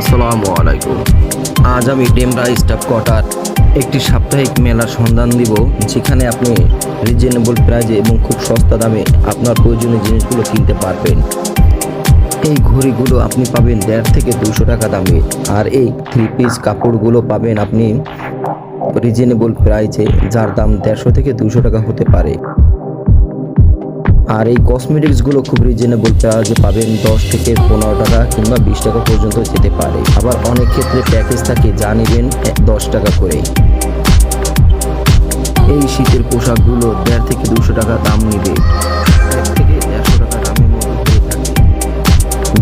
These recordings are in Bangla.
আসসালামু আলাইকুম। আজ আমি ডেমরা স্টাফ কোয়ার্টার একটি সাপ্তাহিক মেলার সন্ধান দিব, যেখানে আপনি রিজনেবল প্রাইজে এবং খুব সস্তা দামে আপনার প্রয়োজনীয় জিনিসগুলো কিনতে পারবেন। এই ঘড়িগুলো আপনি পাবেন দেড় থেকে দুশো টাকা দামে, আর এই থ্রি পিস কাপড়গুলো পাবেন আপনি রিজনেবল প্রাইজে যার দাম দেড়শো থেকে দুশো টাকা হতে পারে। আর এই কসমেটিক্সগুলো খুব রিজনেবল প্রাইজে পাবেন দশ থেকে পনেরো টাকা কিংবা বিশ টাকা পর্যন্ত যেতে পারে। আবার অনেক ক্ষেত্রে প্যাকেজ থাকে, যা নেবেন দশ টাকা করে এই শীতের পোশাকগুলো দেড় থেকে দুশো টাকা দাম নেবে।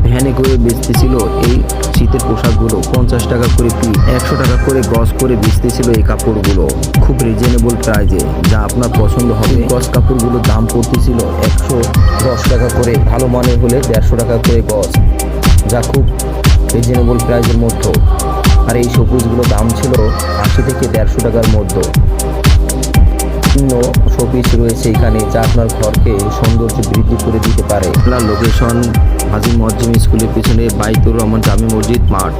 ভ্যানে করে বেচতেছিল এই শীতের পোশাকগুলো পঞ্চাশ টাকা করে পিস একশো টাকা করে গজ করে বেচতেছিল এই কাপড়গুলো। খুব রিজনেবল প্রাইজে যা আপনার পছন্দ হবে। গজ কাপড়গুলো দাম পড়তেছিল একশো দশ টাকা করে, ভালো মানের হলে দেড়শো টাকা করে গজ যা খুব রিজনেবল প্রাইজের মধ্যে। আর এই সবুজগুলো দাম ছিল আশি থেকে দেড়শো টাকার মধ্যে। বিভিন্ন শোপিস রয়েছে এখানে, যা আপনার ঘরকে সৌন্দর্য বৃদ্ধি করে দিতে পারে। আপনার লোকেশন হাজি মজ্জিম স্কুলের পিছনে বাইতুর রহমান জামি মসজিদ মাঠ।